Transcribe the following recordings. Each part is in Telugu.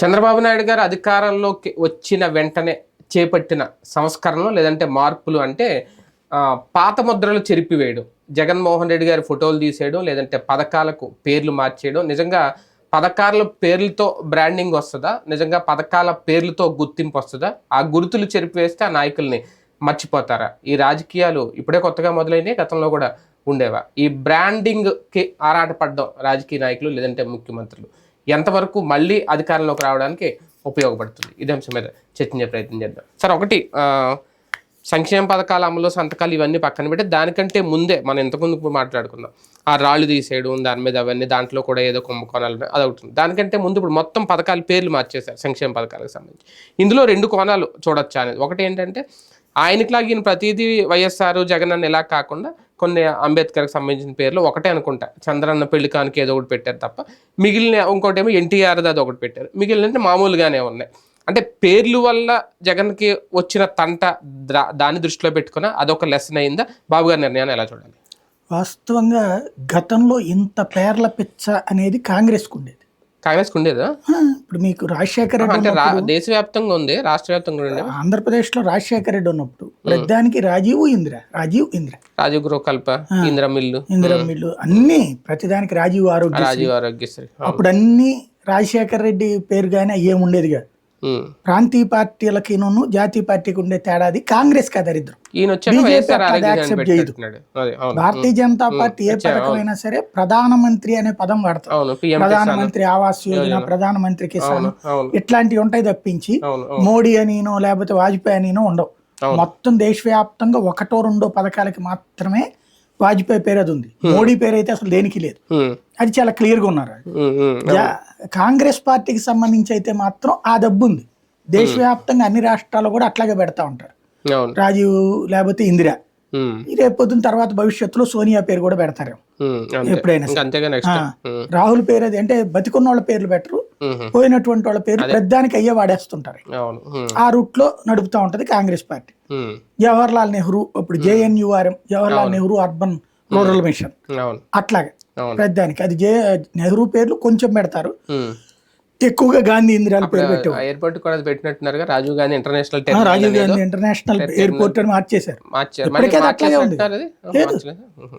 చంద్రబాబు నాయుడు గారు అధికారంలోకి వచ్చిన వెంటనే చేపట్టిన సంస్కరణలు లేదంటే మార్పులు అంటే పాత ముద్రలు చెరిపివేయడం. జగన్మోహన్ రెడ్డి గారి ఫోటోలు తీసేయడం లేదంటే పథకాలకు పేర్లు మార్చేయడం. నిజంగా పథకాల పేర్లతో బ్రాండింగ్ వస్తుందా? నిజంగా పథకాల పేర్లతో గుర్తింపు వస్తుందా? ఆ గుర్తులు చెరిపివేస్తే ఆ నాయకుల్ని మర్చిపోతారా? ఈ రాజకీయాలు ఇప్పుడే కొత్తగా మొదలైనవి గతంలో కూడా ఉండేవా? ఈ బ్రాండింగ్కి ఆరాటపడడం రాజకీయ నాయకులు లేదంటే ముఖ్యమంత్రులు. ఎంతవరకు మళ్ళీ అధికారంలోకి రావడానికి ఉపయోగపడుతుంది? ఇదే అంశం మీద చర్చించే ప్రయత్నం చేద్దాం. సార్ ఒకటి సంక్షేమ పథకాల అమలు సంతకాలు ఇవన్నీ పక్కన పెట్టి దానికంటే ముందే మనం ఇంతకుముందు ఇప్పుడు మాట్లాడుకుందాం. ఆ రాళ్ళు తీసేయడం దాని మీద అవన్నీ దాంట్లో కూడా ఏదో కుంభకోణాలు అది అవుతుంది దానికంటే ముందు ఇప్పుడు మొత్తం పథకాల పేర్లు మార్చేశారు సంక్షేమ పథకాలకు సంబంధించి. ఇందులో రెండు కోణాలు చూడొచ్చు అనేది. ఒకటి ఏంటంటే ఆయనకి లాగిన ప్రతిదీ వైఎస్ఆర్ జగన్ అని ఇలా కాకుండా కొన్ని అంబేద్కర్కి సంబంధించిన పేర్లు ఒకటే అనుకుంటా. చంద్రన్న పెళ్ళికానికి ఏదో ఒకటి పెట్టారు తప్ప. మిగిలిన ఇంకోటి ఏమో ఎన్టీఆర్ అది ఒకటి పెట్టారు. మిగిలిన మామూలుగానే ఉన్నాయి. అంటే పేర్లు వల్ల జగన్కి వచ్చిన తంట దాన్ని దృష్టిలో పెట్టుకున్న అదొక లెసన్ అయిందా? బాబు గారి నిర్ణయాన్ని ఎలా చూడాలి? వాస్తవంగా గతంలో ఇంత పేర్ల పిచ్చ అనేది కాంగ్రెస్కు ఉండేది. కాంగ్రెస్కి ఉండేదా? ఇప్పుడు మీకు రాజశేఖర రెడ్డి అంటే దేశవ్యాప్తంగా ఉంది రాష్ట్ర వ్యాప్తంగా ఆంధ్రప్రదేశ్లో రాజశేఖర రెడ్డి ఉన్నప్పుడు ప్రతిదానికి రాజీవ్ ఇందిర రాజీవ్ ఇందిర. రాజీవ్ గృహకల్ప ఇందిరా మిల్లు. ఇందిర మిల్లు అన్ని ప్రతిదానికి రాజీవ్ ఆరోగ్య రాజీవ్ ఆరోగ్యశ్రీ అప్పుడు అన్ని రాజశేఖర రెడ్డి పేరు కానీ ఏం ఉండేది కాదు. ప్రాంతీయ పార్టీలకిను జాతీయ పార్టీకి ఉండే తేడాది కాంగ్రెస్ కా దరిద్రం ఆరోగ్య భారతీయ జనతా పార్టీ ఏ పథకం అయినా సరే ప్రధానమంత్రి అనే పదం వాడతారు. ప్రధానమంత్రి ఆవాస్ యోజన ప్రధానమంత్రి కిసాన్ ఇట్లాంటివి ఉంటాయి తప్పించి మోడీ అనినో లేకపోతే వాజ్పేయి అనినో ఉండవు. మొత్తం దేశవ్యాప్తంగా ఒకటో రెండో పథకాలకి మాత్రమే వాజ్పేయి పేరు అది ఉంది. మోడీ పేరు అయితే అసలు దేనికి లేదు. అది చాలా క్లియర్గా ఉన్నారు కాంగ్రెస్ పార్టీకి సంబంధించి అయితే మాత్రం ఆ డబ్బు ఉంది. దేశవ్యాప్తంగా అన్ని రాష్ట్రాల్లో కూడా అట్లాగే పెడతా ఉంటారు. రాజీవ్ లేకపోతే ఇందిరా. రేపు తర్వాత భవిష్యత్తులో సోనియా పేరు కూడా పెడతారు. ఎప్పుడైనా రాహుల్ పేరు అది అంటే బతికున్న వాళ్ళ పేర్లు పెట్టరు. పోయినటువంటి వాళ్ళ పేరు పెద్దానికి అయ్యే వాడేస్తుంటారు. ఆ రూట్లో నడుపుతా ఉంటది కాంగ్రెస్ పార్టీ. జవహర్లాల్ నెహ్రూ ఇప్పుడు JNURM Jawaharlal Nehru urban rural mission. అట్లాగే పెద్దానికి అది జే నెహ్రూ పేర్లు కొంచెం పెడతారు. ఎక్కువగా గాంధీ ఇందిరాల పేరు పెట్టారు ఎయిర్పోర్ట్ కూడా అది పెట్టినట్టున్నారుగా Rajiv Gandhi international Rajiv Gandhi international airport అని మార్చేశారు. అట్లాగే ఉంది. లేదు.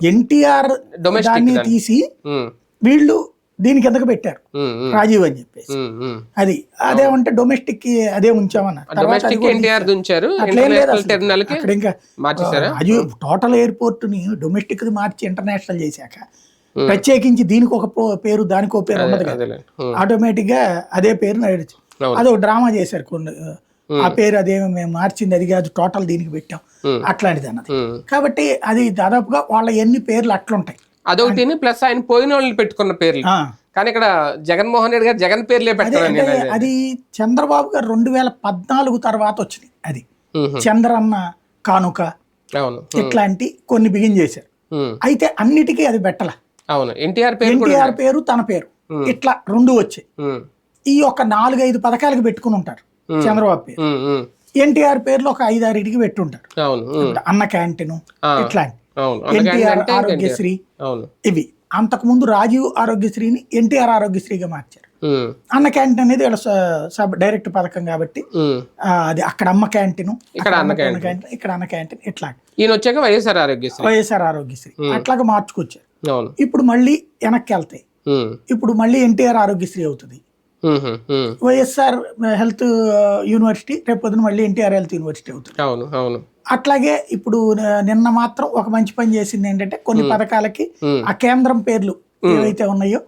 ఎన్టీఆర్ దాన్ని. తీసి వీళ్ళు దీనికి ఎందుకు పెట్టారు. రాజీవ్ అని చెప్పేసి. అది అదేమంటే డొమెస్టిక్కి అదే ఉంచామన్నారు. అది టోటల్ ఎయిర్పోర్ట్ని డొమెస్టిక్ మార్చి ఇంటర్నేషనల్ చేశాక ప్రత్యేకించి దీనికి ఒక పేరు దానికి ఒక పేరు ఉండదు కదా. ఆటోమేటిక్గా అదే పేరు నడిచి అవును. అదే ఒక డ్రామా చేశారు కొన్ని ఆ పేరు అదేమి మేము మార్చింది అది కాదు టోటల్ దీనికి పెట్టాం. అట్లాంటిది అన్నది. కాబట్టి అది దాదాపుగా వాళ్ళ ఎన్ని పేర్లు అట్లుంటాయి. అదొకటి ప్లస్ ఆయన పోయిన వాళ్ళు పెట్టుకున్న పేర్లు. కానీ ఇక్కడ జగన్మోహన్ రెడ్డి గారు జగన్ పేర్లే పెట్టారు అది చంద్రబాబు గారు రెండు వేల పద్నాలుగు తర్వాత వచ్చింది అది. చంద్రన్న కానుక ఇట్లాంటి కొన్ని బిగిన్ చేశారు. అయితే అన్నిటికీ అది పెట్టల అవును. ఎన్టీఆర్ పేరు ఎన్టీఆర్ పేరు తన పేరు. ఇట్లా రెండు వచ్చాయి. ఈ ఒక నాలుగైదు పథకాలకు పెట్టుకుని ఉంటారు. చంద్రబాబు పేరు. ఎన్టీఆర్ పేర్లు ఒక ఐదారింటికి పెట్టుంటారు. అన్న క్యాంటీన్. ఇట్లాంటి. ఎన్టీఆర్ ఆరోగ్యశ్రీ. ఇవి. అంతకుముందు రాజీవ్ ఆరోగ్యశ్రీని ఎన్టీఆర్ ఆరోగ్యశ్రీగా మార్చారు. అన్న క్యాంటీన్ అనేది సబ్ డైరెక్ట్ పథకం కాబట్టి అది అక్కడ అమ్మ క్యాంటీన్ ఇక్కడ అన్న క్యాంటీన్. ఇక్కడ అన్న క్యాంటీన్ ఇట్లా ఈయన వచ్చాక వైఎస్ఆర్ ఆరోగ్యశ్రీ. వైఎస్ఆర్ ఆరోగ్యశ్రీ. అట్లాగా మార్చుకొచ్చారు. ఇప్పుడు మళ్ళీ వెనక్కి వెళ్తాయి. ఇప్పుడు మళ్ళీ ఎన్టీఆర్ ఆరోగ్యశ్రీ అవుతుంది. వైఎస్ఆర్ హెల్త్ యూనివర్సిటీ రేపు పొద్దున మళ్ళీ ఎన్టీఆర్ హెల్త్ యూనివర్సిటీ అవుతుంది. అవును అవును. అట్లాగే ఇప్పుడు నిన్న మాత్రం ఒక మంచి పని చేసింది ఏంటంటే కొన్ని పథకాలకి. ఆ కేంద్రం పేర్లు ఏవైతే ఉన్నాయో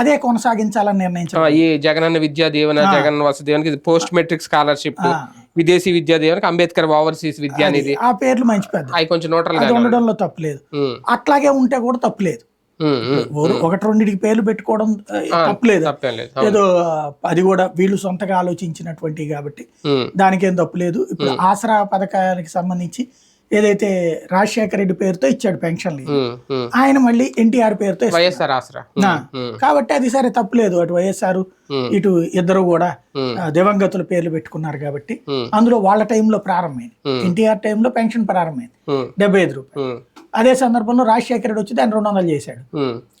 అదే కొనసాగించాలని నిర్ణయించారు. ఈ జగనన్న విద్యా దీవెన జగన్ వసతి పోస్ట్ మెట్రిక్ స్కాలర్షిప్. విదేశీ విద్యా దీవెనకి అంబేద్కర్ ఓవర్సీస్ విద్యా నిధి ఆ పేర్లు మంచి పెద్ద అవి కొంచెం అది ఉండడంలో తప్పులేదు అట్లాగే ఉంటే కూడా తప్పులేదు ఒకటి రెండింటికి పేర్లు పెట్టుకోవడం తప్పులేదు. తప్పేం లేదు ఏదో అది కూడా వీళ్ళు సొంతగా ఆలోచించినటువంటి కాబట్టి దానికేం తప్పులేదు ఇప్పుడు ఆసరా పథకానికి సంబంధించి ఏదైతే రాజశేఖర రెడ్డి పేరుతో ఇచ్చాడు పెన్షన్లు ఉమ్. ఆయన మళ్ళీ ఎన్టీఆర్ పేరుతో కాబట్టి అది సరే తప్పులేదు అటు వైఎస్ఆర్. ఇటు ఇద్దరు కూడా దివంగతుల పేర్లు పెట్టుకున్నారు కాబట్టి. అందులో వాళ్ళ టైంలో ప్రారంభమైంది. ఎన్టీఆర్ టైంలో పెన్షన్ ప్రారంభమైంది. డెబ్బై ఐదు రూపాయలు. అదే సందర్భంలో రాజశేఖర రెడ్డి వచ్చి దాన్ని రెండు వందలు చేశాడు.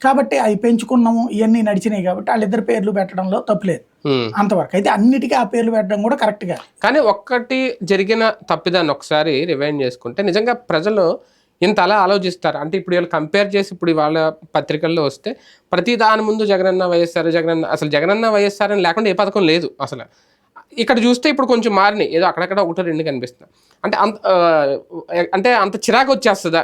కాబట్టి అవి పెంచుకున్నాము ఇవన్నీ నడిచినాయి కాబట్టి వాళ్ళిద్దరు పేర్లు పెట్టడంలో తప్పులేదు. అంతవరకు. అయితే అన్నిటికీ ఆ పేర్లు పెట్టడం కూడా కరెక్ట్గా కానీ ఒక్కటి జరిగిన తప్పిదాన్ని ఒకసారి రివైండ్ చేసుకుంటే నిజంగా ప్రజలు ఇంత అలా ఆలోచిస్తారు. అంటే ఇప్పుడు వీళ్ళు కంపేర్ చేసి ఇప్పుడు వాళ్ళ పత్రికల్లో వస్తే ప్రతి దాని ముందు జగనన్న వైఎస్ఆర్ జగనన్న అసలు జగనన్న వైఎస్ఆర్ అని లేకుండా ఏ పథకం లేదు అసలు. ఇక్కడ చూస్తే ఇప్పుడు కొంచెం మారినాయి. ఏదో అక్కడక్కడ ఒకటో రెండు కనిపిస్తున్నాయి అంటే అంత అంటే అంత చిరాకు వచ్చేస్తుందా?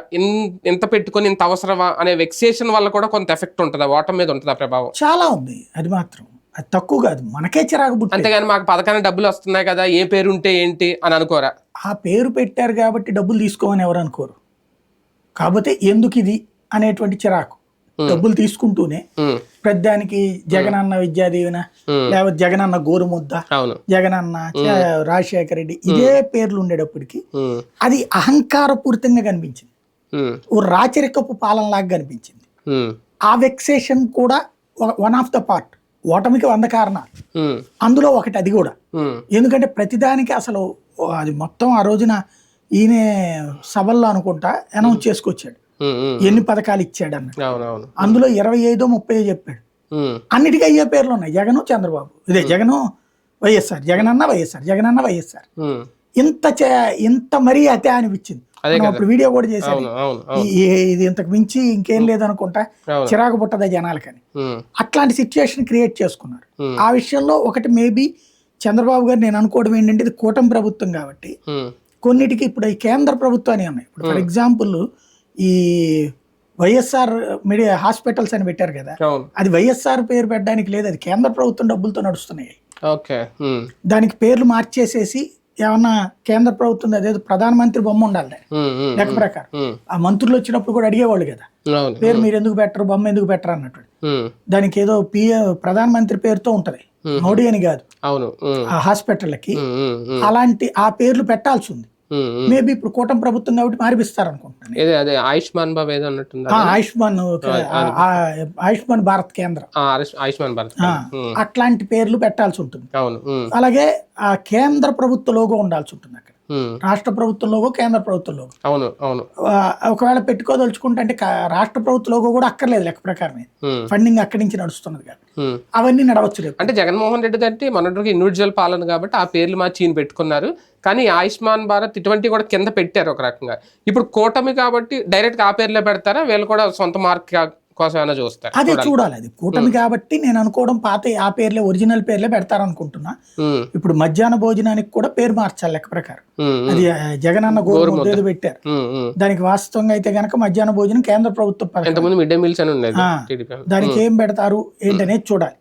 ఇంత పెట్టుకొని ఇంత అవసరమా? అనే వెక్సేషన్ వల్ల కూడా కొంత ఎఫెక్ట్ ఉంటుందా? ఓటం మీద ఉంటుందా ప్రభావం? చాలా ఉంది. అది మాత్రం. అది తక్కువ కాదు. మనకే చిరాకు పుట్టింది అంతేగాని మాకు పథకానికి డబ్బులు వస్తున్నాయి కదా ఏ పేరు ఉంటే ఏంటి అని అనుకోరా? ఆ పేరు పెట్టారు కాబట్టి డబ్బులు తీసుకోమని ఎవరు అనుకోరు. కాకపోతే ఎందుకు ఇది అనేటువంటి చిరాకు. డబ్బులు తీసుకుంటూనే ఉమ్, ప్రతిదానికి జగనన్న విద్యా దీవెన లేకపోతే జగనన్న గోరుముద్ద అవును. జగనన్న చ- రాజశేఖర రెడ్డి ఇదే పేర్లు ఉండేటప్పటికి అది అహంకారపూరితంగా కనిపించింది. ఓ రాచరికపు పాలనలాగా కనిపించింది. ఉమ్, ఆ వెక్సేషన్ కూడా వన్ ఆఫ్ ద పార్ట్ ఓటమికి వంద కారణాలు. అందులో ఒకటి అది కూడా. ఎందుకంటే ప్రతిదానికి అసలు అది మొత్తం ఆ రోజున ఈయన సభల్లో అనుకుంటా అనౌన్స్ చేసుకొచ్చాడు. ఎన్ని పథకాలు ఇచ్చాడు అన్న అందులో ఇరవై ఐదో ముప్పై చెప్పాడు. అన్నిటికీ అయ్యే పేర్లు ఉన్నాయి. జగను చంద్రబాబు. ఇదే జగను వైఎస్ఆర్. జగనన్న వైఎస్ఆర్. జగనన్న వైఎస్ఆర్. ఉమ్. ఇంత ఇంత మరీ అతే అనిపించింది. అప్పుడు వీడియో కూడా చేశాను ఇది ఇంతకు మించి ఇంకేం లేదనుకుంటా. చిరాకు పుట్టదా జనాలకని. అట్లాంటి సిచ్యుయేషన్ క్రియేట్ చేసుకున్నారు. ఆ విషయంలో ఒకటి మేబీ చంద్రబాబు గారు నేను అనుకోవడం ఏంటంటే ఇది కూటమి ప్రభుత్వం కాబట్టి కొన్నిటికి ఇప్పుడు ఈ కేంద్ర ప్రభుత్వాన్ని ఉన్నాయి. ఇప్పుడు ఫర్ ఎగ్జాంపుల్ ఈ వైఎస్ఆర్ మీడియా హాస్పిటల్స్ అని పెట్టారు కదా అది వైఎస్ఆర్ పేరు పెట్టడానికి లేదు అది కేంద్ర ప్రభుత్వం డబ్బులతో నడుస్తున్నాయి. ఓకే దానికి పేర్లు మార్చేసేసి ఏమన్నా కేంద్ర ప్రభుత్వం అదేదో ప్రధానమంత్రి బొమ్మ ఉండాలి లెక్క ప్రకారం. ఆ మంత్రులు వచ్చినప్పుడు కూడా అడిగేవాళ్ళు కదా పేరు మీరు ఎందుకు పెట్టరు బొమ్మ ఎందుకు పెట్టరు అన్నట్టు. దానికి ఏదో పిఏ ప్రధానమంత్రి పేరుతో ఉంటది. మోడీ అని కాదు. అవును ఆ హాస్పిటల్కి అలాంటి ఆ పేర్లు పెట్టాల్సి ఉంది. మేబీ ఇప్పుడు కూటమి ప్రభుత్వం కాబట్టి మారిపిస్తారు అనుకుంటున్నాను అదే ఆయుష్మాన్ బాబు ఏదో అన్నట్టుందా? ఆయుష్మాన్ ఆయుష్మాన్ భారత్ కేంద్రం. ఆయుష్మాన్ భారత్ అట్లాంటి పేర్లు పెట్టాల్సి ఉంటుంది. అవును అలాగే ఆ కేంద్ర ప్రభుత్వ లోగో ఉండాల్సి ఉంటుంది అక్కడ. రాష్ట్ర ప్రభుత్వం లోగో కేంద్ర ప్రభుత్వం లోగో. అవును అవును. ఒకవేళ పెట్టుకోదలుచుకుంటే అంటే రాష్ట్ర ప్రభుత్వ లోగో కూడా అక్కర్లేదు లెక్క ప్రకారం ఉమ్, ఫండింగ్ అక్కడి నుంచి నడుస్తున్నది కాబట్టి. అవన్నీ నడవచ్చు అంటే జగన్మోహన్ రెడ్డి అంటే మొన్నటికి ఇండివిజువల్ పాలన కాబట్టి ఆ పేర్లు మార్చి ఈయన పెట్టుకున్నారు. కానీ ఆయుష్మాన్ భారత్ ఇటువంటి కూడా కింద పెట్టారు ఒక రకంగా. ఇప్పుడు కూటమి కాబట్టి డైరెక్ట్గా ఆ పేర్లే పెడతారా? వీళ్ళు కూడా సొంత మార్క్ చూస్తారు అదే చూడాలి. అది కూటమి కాబట్టి నేను అనుకోవడం పాత ఆ పేర్లే ఒరిజినల్ పేర్లే పెడతారనుకుంటున్నా. ఇప్పుడు మధ్యాహ్న భోజనానికి కూడా పేరు మార్చాలి లెక్క ప్రకారం. అది ఆ, జగనన్న గోరు పెట్టారు. దానికి వాస్తవంగా అయితే గనక మధ్యాహ్న భోజనం కేంద్ర ప్రభుత్వ పథకం. ఇంతకుముందు మిడ్ డే మీల్స్ అని ఉండేది దానికి ఏం పెడతారు ఏంటనేది చూడాలి.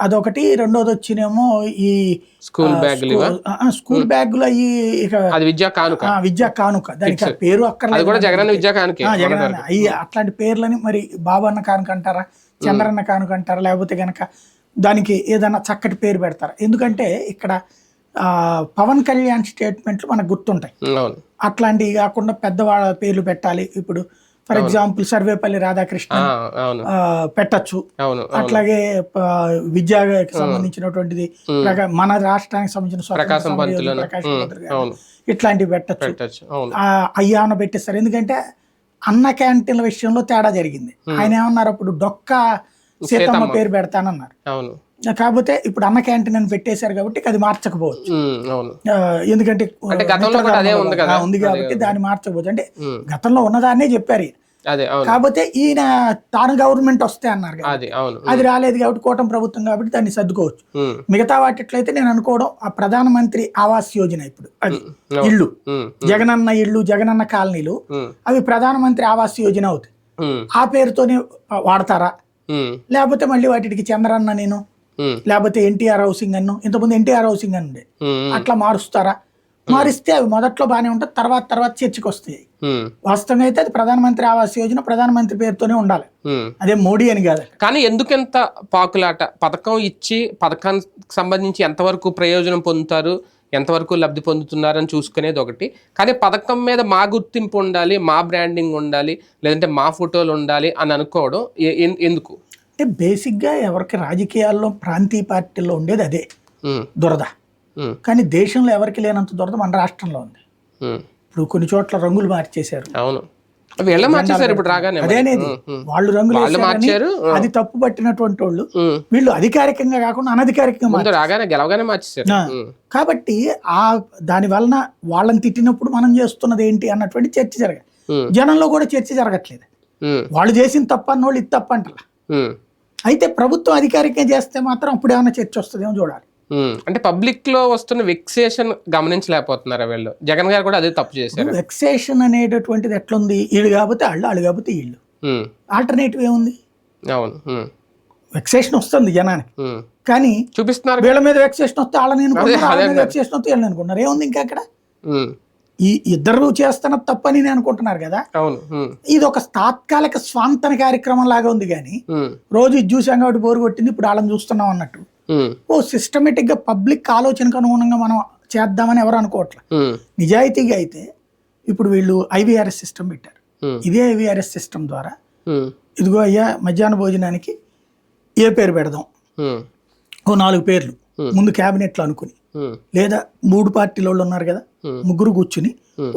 అదొకటి. రెండోది వచ్చినేమో ఈ స్కూల్ బ్యాగులు ఇవా? స్కూల్- బ్యాగులు అవి ఇక అది విద్యా కానుక. విద్యా కానుక. దానికి పేరు అక్కర్లేదు కూడా జగనన్న విద్యా కానుకే అట్లాంటి పేర్లని మరి బాబన్న కానుక అంటారా? చంద్రన్న కానుక అంటారా? లేకపోతే గనక దానికి ఏదైనా చక్కటి పేరు పెడతారా? ఎందుకంటే ఇక్కడ పవన్ కళ్యాణ్ స్టేట్మెంట్లు మనకు గుర్తుంటాయి. అట్లాంటివి కాకుండా పెద్దవాళ్ళ పేర్లు పెట్టాలి. ఇప్పుడు ఫర్ ఎగ్జాంపుల్ సర్వేపల్లి రాధాకృష్ణ పెట్టచ్చు. అట్లాగే విద్యాకి సంబంధించినటువంటిది మన రాష్ట్రానికి సంబంధించిన ప్రకాశం ఇట్లాంటివి పెట్టచ్చు. అయ్యాన పెట్టేస్తారు. ఎందుకంటే అన్న క్యాంటీన్ల విషయంలో తేడా జరిగింది. ఆయన ఏమన్నారు? అప్పుడు డొక్క సీతమ్మ పేరు పెడతానన్నారు. కాకపోతే ఇప్పుడు అన్న క్యాంటీన్ అని పెట్టేశారు కాబట్టి అది మార్చకపోవచ్చు. ఆ, ఎందుకంటే ఉంది కాబట్టి దాన్ని మార్చకపోవచ్చు. అంటే ఉమ్, గతంలో ఉన్నదాన్నే చెప్పారు. అదే కాకపోతే ఈయన తాను గవర్నమెంట్ వస్తే అన్నారు అది అవును. అది రాలేదు కాబట్టి కూటమి ప్రభుత్వం కాబట్టి దాన్ని సర్దుకోవచ్చు. మిగతా వాటిట్లయితే నేను అనుకోవడం ఆ ప్రధానమంత్రి ఆవాస్ యోజన ఇప్పుడు అది. ఇల్లు. జగనన్న ఇల్లు జగనన్న కాలనీలు అవి ప్రధానమంత్రి ఆవాస్ యోజన అవుతాయి. ఆ పేరుతోనే వాడతారా? లేకపోతే మళ్ళీ వాటికి చంద్రన్న నేను లేకపోతే ఎన్టీఆర్ హౌసింగ్ అన్ను ఇంతకుముందు ఎన్టీఆర్ హౌసింగ్ అని ఉండే అట్లా మారుస్తారా? మారిస్తే అవి మొదట్లో బాగానే ఉంటుంది తర్వాత తర్వాత చర్చకు వస్తాయి వాస్తవంగా అయితే అది ప్రధానమంత్రి ఆవాస్ యోజన ప్రధానమంత్రి పేరుతోనే ఉండాలి. అదే మోడీ అని కాదు. కానీ ఎందుకెంత పాకులాట? పథకం ఇచ్చి పథకానికి సంబంధించి ఎంతవరకు ప్రయోజనం పొందుతారు ఎంతవరకు లబ్ధి పొందుతున్నారని చూసుకునేది ఒకటి. కానీ పథకం మీద మా గుర్తింపు ఉండాలి మా బ్రాండింగ్ ఉండాలి లేదంటే మా ఫోటోలు ఉండాలి అని అనుకోవడం ఎందుకు? అంటే బేసిక్గా ఎవరికి రాజకీయాల్లో ప్రాంతీయ పార్టీల్లో ఉండేది అదే. దురద. కానీ దేశంలో ఎవరికి లేనంత దురద మన రాష్ట్రంలో ఉంది. ఇప్పుడు కొన్ని చోట్ల రంగులు మార్చేశారు అవును వీళ్ళ ఇప్పుడు రాగానే. అదేనేది. వాళ్ళు రంగులు వాళ్ళు మార్చారు అది తప్పు పట్టినటువంటి వాళ్ళు. వీళ్ళు అధికారికంగా కాకుండా అనధికారికంగా రాగానే గెలవగానే. ఉమ్. కాబట్టి ఆ దాని వలన వాళ్ళని తిట్టినప్పుడు మనం చేస్తున్నది ఏంటి అన్నటువంటి చర్చ జరగాలి ఉమ్. జనంలో కూడా చర్చ జరగట్లేదు. వాళ్ళు చేసిన తప్ప అన్నోళ్ళు ఇది తప్ప అంటారు ఉమ్. అయితే ప్రభుత్వం అధికారికంగా చేస్తే మాత్రం అప్పుడు ఏమైనా చర్చ వస్తుందేమో చూడాలి. అంటే పబ్లిక్లో వస్తున్న వెక్సేషన్ గమనించలేకపోతున్నారు వీళ్ళు జగన్ గారు కూడా అదే తప్పు చేశారు వెక్సేషన్ అనేటటువంటిది ఎట్లుంది వీళ్ళు కాకపోతే వాళ్ళు వాళ్ళు కాకపోతే వీళ్ళు. ఆల్టర్నేటివ్ ఏముంది అవును. వెక్సేషన్ వస్తుంది జనానికి. కానీ చూపిస్తున్నారు వీళ్ళ మీద వెక్సేషన్ వస్తే వాళ్ళని వెక్సేషన్ వస్తే వీళ్ళని అనుకుంటున్నారు ఏముంది ఇంకా అక్కడ. ఈ ఇద్దరు చేస్తున్న తప్పని నేను అనుకుంటున్నారు కదా. ఇది ఒక తాత్కాలిక స్వాంతన కార్యక్రమం లాగా ఉంది కానీ. రోజు ఇది చూసాం కాబట్టి బోరు కొట్టింది ఇప్పుడు వాళ్ళని చూస్తున్నాం అన్నట్టు. ఓ సిస్టమేటిక్గా పబ్లిక్ ఆలోచనకు అనుగుణంగా మనం చేద్దామని ఎవరు అనుకోవట్లేదు ఉమ్. నిజాయితీగా అయితే ఇప్పుడు వీళ్ళు ఐవీఆర్ఎస్ సిస్టమ్ పెట్టారు. ఇదే ఐవీఆర్ఎస్ సిస్టమ్ ద్వారా. ఇదిగో అయ్యా మధ్యాహ్న భోజనానికి ఏ పేరు పెడదాం. ఓ నాలుగు పేర్లు ముందు క్యాబినెట్లో అనుకుని. లేదా మూడు పార్టీల వాళ్ళు ఉన్నారు కదా. ముగ్గురు కూర్చుని.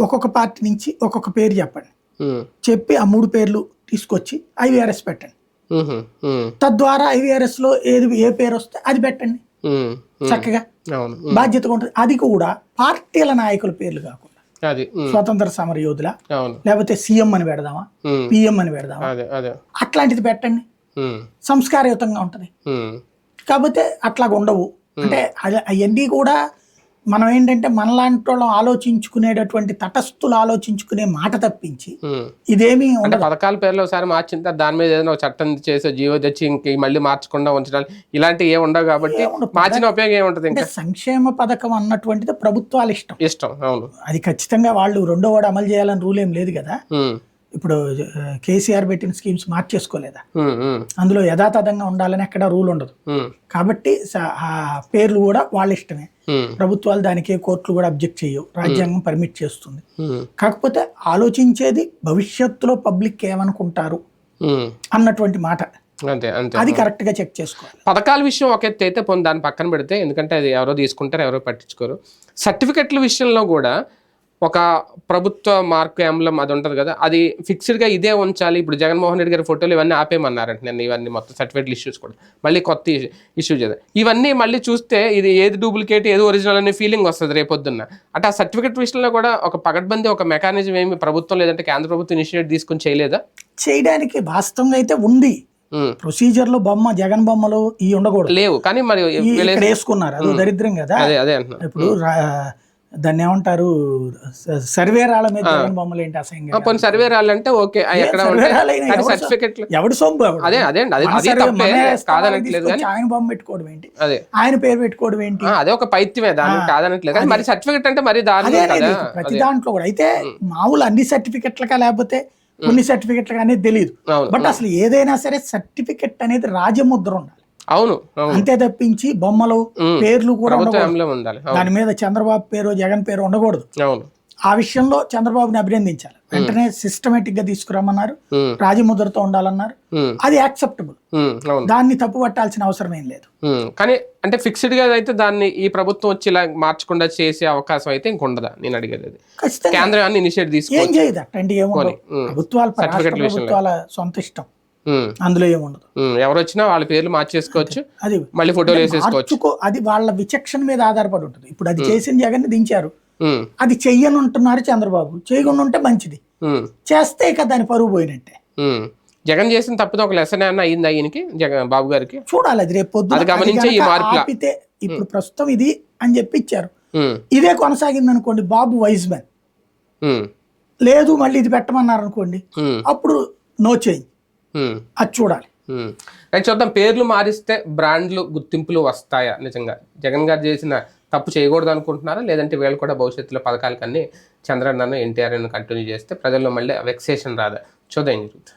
ఒక్కొక్క పార్టీ నుంచి ఒక్కొక్క పేరు చెప్పండి. చెప్పి ఆ మూడు పేర్లు తీసుకొచ్చి ఐవీఆర్ఎస్ పెట్టండి. తద్వారా ఐవీఆర్ఎస్లో ఏది ఏ పేరు వస్తే అది పెట్టండి. చక్కగా. బాధ్యతగా ఉంటుంది. అది కూడా పార్టీల నాయకుల పేర్లు కాకుండా. స్వతంత్ర సమర యోధుల. లేకపోతే సీఎం అని పెడదామా. పిఎం అని పెడదామా? అట్లాంటిది పెట్టండి. సంస్కారయుతంగా ఉంటుంది. కాకపోతే అట్లాగ ఉండవు. అంటే అది అవన్నీ కూడా మనం ఏంటంటే మనలాంటి వాళ్ళం ఆలోచించుకునేటటువంటి తటస్థులు ఆలోచించుకునే మాట తప్పించి. ఇదేమీ అంటే పథకాల పేర్లు ఒకసారి మార్చిన తర్వాత దాని మీద ఏదైనా ఒక చట్టం చేసే జీవో తెచ్చి ఇంక మళ్ళీ మార్చకుండా ఉంచడాలు ఇలాంటివి ఏమి ఉండవు కాబట్టి. మార్చిన ఉపయోగం ఏముంటది అంటే ఇంకా సంక్షేమ పథకం అన్నటువంటిది ప్రభుత్వాల ఇష్టం ఇష్టం అవును అది ఖచ్చితంగా వాళ్ళు రెండో వాడు అమలు చేయాలని రూల్ ఏం లేదు కదా. ఇప్పుడు కేసీఆర్ పెట్టిన స్కీమ్స్ మార్చేసుకోలేదా. అందులో యథాతథంగా ఉండాలని ఎక్కడ రూల్ ఉండదు. కాబట్టి పేర్లు కూడా వాళ్ళ ఇష్టమే. ప్రభుత్వాలు దానికి కోర్టులు కూడా అబ్జెక్ట్ చేయవు. రాజ్యాంగం పర్మిట్ చేస్తుంది. కాకపోతే ఆలోచించేది భవిష్యత్తులో పబ్లిక్ ఏమనుకుంటారు. అన్నటువంటి మాట. అంతే అంతే. అది కరెక్ట్గా చెక్ చేసుకోవాలి. పథకాల విషయం ఒక ఎత్తు అయితే దాన్ని పక్కన పెడితే ఎందుకంటే అది ఎవరో తీసుకుంటారు ఎవరో పట్టించుకోరు. సర్టిఫికెట్ల విషయంలో కూడా ఒక ప్రభుత్వ మార్కు ఎంబ్లం అది ఉంటుంది కదా అది ఫిక్స్డ్గా ఇదే ఉంచాలి. ఇప్పుడు జగన్మోహన్ రెడ్డి గారి ఫోటోలు ఇవన్నీ ఆపేయమన్నారంట నేను ఇవన్నీ మొత్తం సర్టిఫికెట్లు ఇష్యూస్ కూడా. మళ్ళీ కొత్త ఇష్యూ చేద్దాం ఇవన్నీ మళ్ళీ చూస్తే ఇది ఏది డూప్లికేట్ ఏది ఒరిజినల్ అనే ఫీలింగ్ వస్తుంది రేపొద్దున్న. అంటే ఆ సర్టిఫికెట్ విషయంలో కూడా ఒక పగడ్బందీ ఒక మెకానిజం ఏమి ప్రభుత్వం లేదంటే కేంద్ర ప్రభుత్వం ఇనిషియేట్ తీసుకుని చేయలేదా? చేయడానికి వాస్తవంగా అయితే ఉంది. ప్రొసీజర్లో బొమ్మ జగన్ బొమ్మలు ఇవి ఉండకూడదు. లేవు. కానీ మరి ఈ వేసుకున్నారు. అది దరిద్రం కదా. అదే అదే అంటున్నా. ఇప్పుడు దాన్ని ఏమంటారు? సర్వే రాళ్ళ మీద బొమ్మలు ఏంటి అసహ్యంగా కొన్ని సర్వే రాళ్ళంటే ఓకే. అవి ఎక్కడ ఉంటాయి కానీ ఎవడు సర్టిఫికెట్లు సొంపు? అదే అదే అండి అది తప్పే కాదనట్లేదు ఆయన బొమ్మ పెట్టుకోవడం ఏంటి? అదే. ఆయన పేరు పెట్టుకోవడం ఏంటి? అదే ఒక పైత్యమే దాన్ని కాదనట్లేదు మరి సర్టిఫికెట్ అంటే మరి అనేది ప్రతి దాంట్లో కూడా. అయితే మామూలు అన్ని సర్టిఫికెట్లకా లేకపోతే కొన్ని సర్టిఫికెట్లకా అనేది తెలియదు బట్ అసలు ఏదైనా సరే సర్టిఫికెట్ అనేది రాజముద్ర ఉండాలి. అవును అంతే తప్పించి బొమ్మలు. పేర్లు కూడా ఉండాలి. దాని మీద చంద్రబాబు పేరు జగన్ పేరు ఉండకూడదు. అవును. ఆ విషయంలో చంద్రబాబుని అభినందించాలి. వెంటనే సిస్టమేటిక్గా తీసుకురమ్మన్నారు. రాజముద్రతో ఉండాలన్నారు. అది యాక్సెప్టబుల్ దాన్ని తప్పు పట్టాల్సిన అవసరం ఏం లేదు. కానీ అంటే ఫిక్స్డ్గా అయితే దాన్ని ఈ ప్రభుత్వం వచ్చి ఇలా మార్చకుండా చేసే అవకాశం అయితే ఇంకొండదా నేను అడిగేది కేంద్రం ఇనిషియేట్ తీసుకో ఏం చేయదు ఏముండదు. ఉమ్, ప్రభుత్వాల సొంత ఇష్టం. అందులో ఏముండదు. ఎవరు వచ్చినా వాళ్ళ పేర్లు మార్చేసుకోవచ్చు. అది మళ్ళీ ఫోటోలు వేసేసుకోవచ్చు. అది వాళ్ళ విచక్షణ మీద ఆధారపడి ఉంటుంది. ఇప్పుడు అది చేసిన జగన్ దించారు. అది చెయ్యను అంటున్నారు చంద్రబాబు. చేయకుండా ఉంటే మంచిది చేస్తే ఇక దాని పరువు పోయినట్టే. జగన్ చేసిన తప్పితే ఒక లెసన్ ఏమన్నా అయింది ఈయనకి? జగన్ బాబు గారికి? చూడాలి అది. రేపు గమనించే ఈ మార్పులా. ఆపితే ఇప్పుడు ప్రస్తుతం ఇది అని చెప్పి ఇచ్చారు ఇదే కొనసాగింది అనుకోండి బాబు వైజ్ మ్యాన్. లేదు మళ్ళీ ఇది పెట్టమన్నారు అనుకోండి అప్పుడు నో చేంజ్. అది చూడాలి. చూద్దాం పేర్లు మారిస్తే బ్రాండ్లు గుర్తింపులు వస్తాయా నిజంగా? జగన్ గారు చేసిన తప్పు చేయకూడదు అనుకుంటున్నారా? లేదంటే వీళ్ళు కూడా భవిష్యత్తులో పథకాలకన్నీ చంద్రన్న ఎన్టీఆర్ కంటిన్యూ చేస్తే ప్రజల్లో మళ్ళీ వెక్సేషన్ రాదా? చూద్దాం జరుగుతుంది